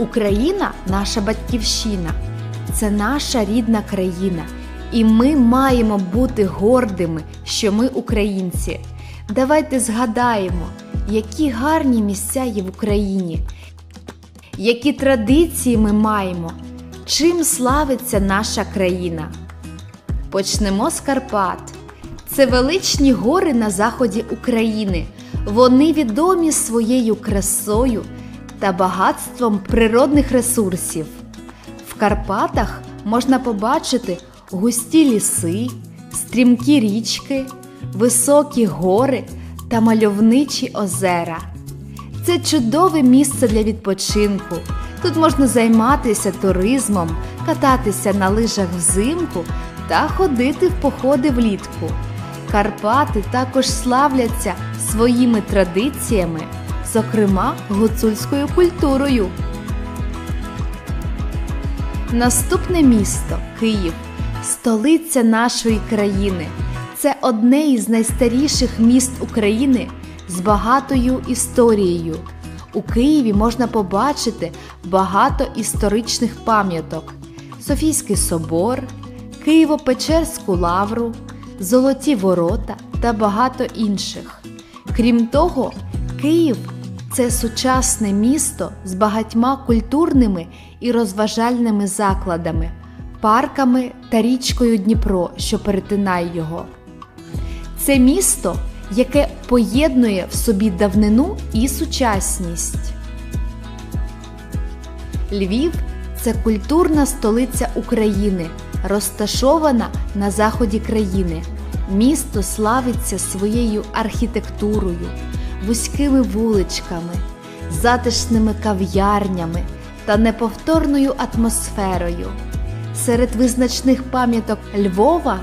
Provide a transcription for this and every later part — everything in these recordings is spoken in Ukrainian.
Україна наша батьківщина, це наша рідна країна, і ми маємо бути гордими, що ми українці. Давайте згадаємо, які гарні місця є в Україні, які традиції ми маємо, чим славиться наша країна. Почнемо з Карпат. Це величні гори на заході України. Вони відомі своєю красою та багатством природних ресурсів. В Карпатах можна побачити густі ліси, стрімкі річки, високі гори та мальовничі озера. Це чудове місце для відпочинку. Тут можна займатися туризмом, кататися на лижах взимку та ходити в походи влітку. Карпати також славляться своїми традиціями, зокрема гуцульською культурою. Наступне місто Київ, столиця нашої країни. Це одне із найстаріших міст України з багатою історією. У Києві можна побачити багато історичних пам'яток: Софійський собор, Києво-Печерську лавру, Золоті ворота та багато інших. Крім того, Київ це сучасне місто з багатьма культурними і розважальними закладами, парками та річкою Дніпро, що перетинає його. Це місто, яке поєднує в собі давнину і сучасність. Львів це культурна столиця України, розташована на заході країни. Місто славиться своєю архітектурою, вузькими вуличками, затишними кав'ярнями та неповторною атмосферою. Серед визначних пам'яток Львова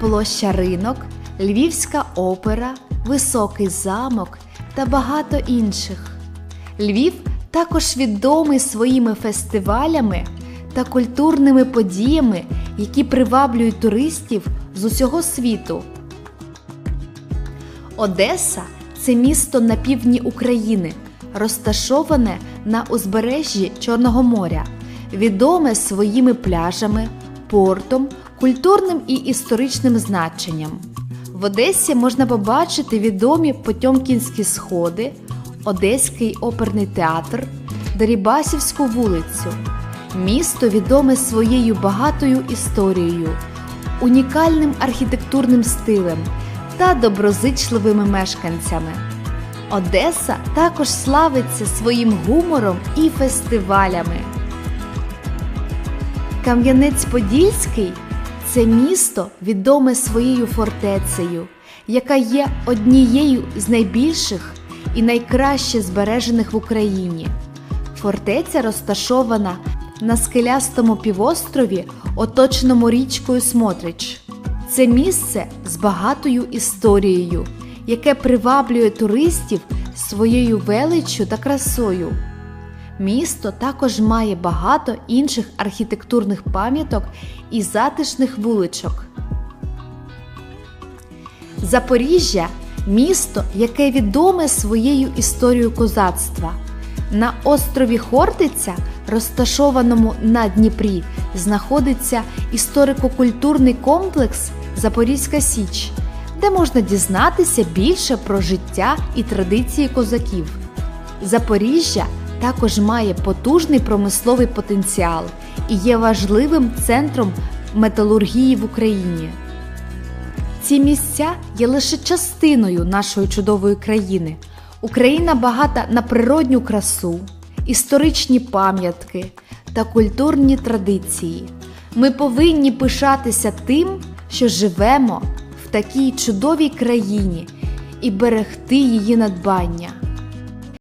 площа ринок, Львівська опера, Високий замок та багато інших. Львів також відомий своїми фестивалями та культурними подіями, які приваблюють туристів з усього світу. Одеса це місто на півдні України, розташоване на узбережжі Чорного моря, відоме своїми пляжами, портом, культурним і історичним значенням. В Одесі можна побачити відомі Потьомкінські сходи, Одеський оперний театр, Дерибасівську вулицю. Місто відоме своєю багатою історією, унікальним архітектурним стилем та доброзичливими мешканцями. Одеса також славиться своїм гумором і фестивалями. Кам'янець-Подільський це місто відоме своєю фортецею, яка є однією з найбільших і найкраще збережених в Україні. Фортеця розташована на скелястому півострові, оточеному річкою Смотрич. Це місце з багатою історією, яке приваблює туристів своєю величчю та красою. Місто також має багато інших архітектурних пам'яток і затишних вуличок. Запоріжжя місто, яке відоме своєю історією козацтва. На острові Хортиця, розташованому на Дніпрі, знаходиться історико-культурний комплекс Запорізька Січ, де можна дізнатися більше про життя і традиції козаків. Запоріжжя також має потужний промисловий потенціал і є важливим центром металургії в Україні. Ці місця є лише частиною нашої чудової країни. Україна багата на природню красу, історичні пам'ятки та культурні традиції. Ми повинні пишатися тим, що живемо в такій чудовій країні і берегти її надбання.